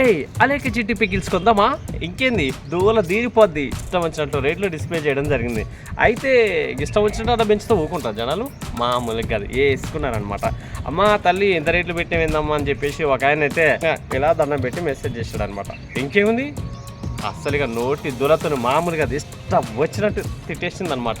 ఏయ్ అనేక చిట్టి పికిల్స్ కొందామా ఇంకేంది? దూల దీరిపోద్ది. ఇష్టం వచ్చినట్టు రేట్లు డిస్ప్లే చేయడం జరిగింది. అయితే ఇష్టం వచ్చినట్టు అలా పెంచుతూ ఊకుంటారు జనాలు? మామూలుగా కాదు. ఏ ఇసుకున్నారనమాట అమ్మా తల్లి ఎంత రేట్లు పెట్టిందమ్మా అని చెప్పేసి ఒక ఆయన అయితే ఇలా దండం పెట్టి మెసేజ్ చేశాడు అనమాట ఇంకేముంది? అస్సలుగా నోటి దురతను మామూలుగా అది ఇష్టం వచ్చినట్టు తిట్టేసింది అనమాట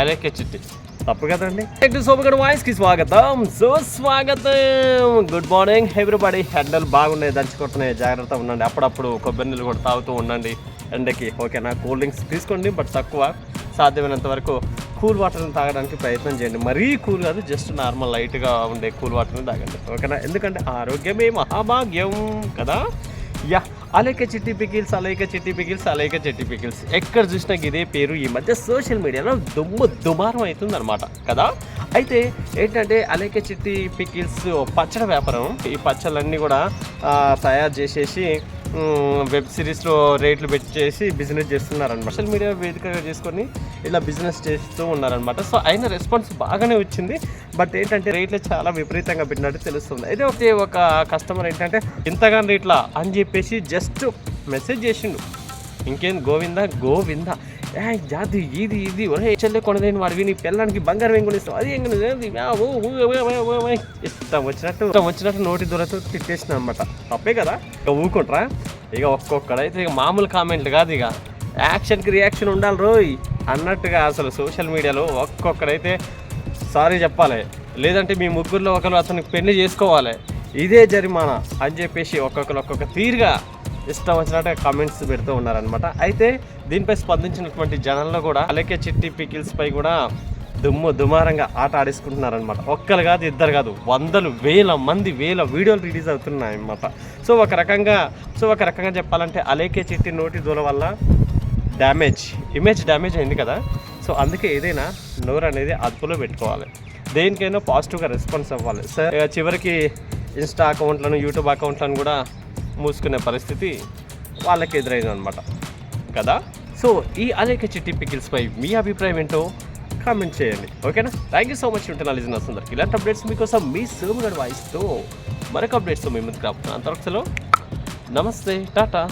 అలాగే చిట్టి తప్పు కదండి. సోమగడ్ వాయిస్కి స్వాగతం. సో స్వాగతం. గుడ్ మార్నింగ్ ఎవ్రీబడి ఎండలు బాగున్నాయి దంచుకుంటున్నాయి జాగ్రత్త ఉండండి. అప్పుడప్పుడు కొబ్బరి నీళ్ళు కూడా తాగుతూ ఉండండి. ఎండకి ఓకేనా? కూల్ డ్రింక్స్ తీసుకోండి బట్ తక్కువ సాధ్యమైనంత వరకు కూల్ వాటర్ని తాగడానికి ప్రయత్నం చేయండి. మరీ కూల్ కాదు జస్ట్ నార్మల్ లైట్గా ఉండే కూల్ వాటర్ని తాగండి. ఓకేనా? ఎందుకంటే ఆరోగ్యమే మహాభాగ్యం కదా? యా అలేక చిట్టి పికిల్స్ అలేక చిట్టి పికిల్స్ అలేక చిట్టి పికిల్స్. ఎక్కడ చూసినా ఇదే పేరు ఈ మధ్య సోషల్ మీడియాలో దుమ్ము దుమారం అవుతుంది అనమాట కదా? అయితే ఏంటంటే అలేక చిట్టి పికిల్స్ పచ్చడి వ్యాపారం ఈ పచ్చళ్ళన్నీ కూడా తయారు చేసేసి వెబ్ సిరీస్లో రేట్లు పెట్టేసి బిజినెస్ చేస్తున్నారనమాట సోషల్ మీడియా వేదికగా చేసుకొని ఇలా బిజినెస్ చేస్తూ ఉన్నారనమాట సో అయిన రెస్పాన్స్ బాగానే వచ్చింది. బట్ ఏంటంటే రేట్లు చాలా విపరీతంగా పెట్టినట్టు తెలుస్తుంది. అయితే ఒకే ఒక కస్టమర్ ఏంటంటే ఇంతగానో రేట్లా? అని చెప్పేసి జస్ట్ మెసేజ్ చేసిండు. ఇంకేం గోవిందా? గోవిందా? జాతి ఇది ఇది. ఒరే చెల్లె కొనదేని వాడివి నీ పిల్లానికి బంగారం ఏం కొనిస్తావు? అది ఏం ఇష్టం వచ్చినట్టు ఇష్టం వచ్చినట్టు నోటి దూరతో తిట్టేసిన అనమాట తప్పే కదా? ఇక ఊకుంటారా ఇక ఒక్కొక్కడైతే ఇక మామూలు కామెంట్ కాదు ఇక. యాక్షన్కి రియాక్షన్ ఉండాలి రోయ్. అన్నట్టుగా అసలు సోషల్ మీడియాలో ఒక్కొక్కడైతే సారీ చెప్పాలి. లేదంటే మీ ముగ్గురులో ఒకరు అతనికి పెళ్ళి చేసుకోవాలి. ఇదే జరిమానా అని చెప్పేసి ఒక్కొక్కరు ఒక్కొక్క తీరుగా ఇష్టం వచ్చినట్టు కామెంట్స్ పెడుతూ ఉన్నారనమాట అయితే దీనిపై స్పందించినటువంటి జనంలో కూడా అలకే చిట్టి పికిల్స్ పై కూడా దుమ్ము దుమారంగా ఆట ఆడేసుకుంటున్నారనమాట ఒక్కరు కాదు ఇద్దరు కాదు వందలు వేల మంది వేల వీడియోలు రిలీజ్ అవుతున్నాయి అన్నమాట సో ఒక రకంగా సో ఒక రకంగా చెప్పాలంటే అలేకే చిట్టి నోటి దూల వల్ల డ్యామేజ్ ఇమేజ్ డ్యామేజ్ అయింది కదా. సో అందుకే ఏదైనా నోరు అనేది అదుపులో పెట్టుకోవాలి. దేనికైనా పాజిటివ్గా రెస్పాన్స్ అవ్వాలి. సార్ చివరికి ఇన్స్టా అకౌంట్లను యూట్యూబ్ అకౌంట్లను కూడా మూసుకునే పరిస్థితి వాళ్ళకి ఎదురైంది అనమాట కదా? సో ఈ అనేక చిట్టి పికిల్స్పై మీ అభిప్రాయం ఏంటో కామెంట్ చేయండి. ఓకేనా? థ్యాంక్ యూ సో మచ్ ఉంటున్నా లిజినర్స్ అందరికి. ఇలాంటి అప్డేట్స్ మీకోసం మీ సోమగడ్ వాయిస్తో మరొక అప్డేట్స్తో మీ ముందుకు రాబోతున్నాను. అంతవరకు నమస్తే టాటా.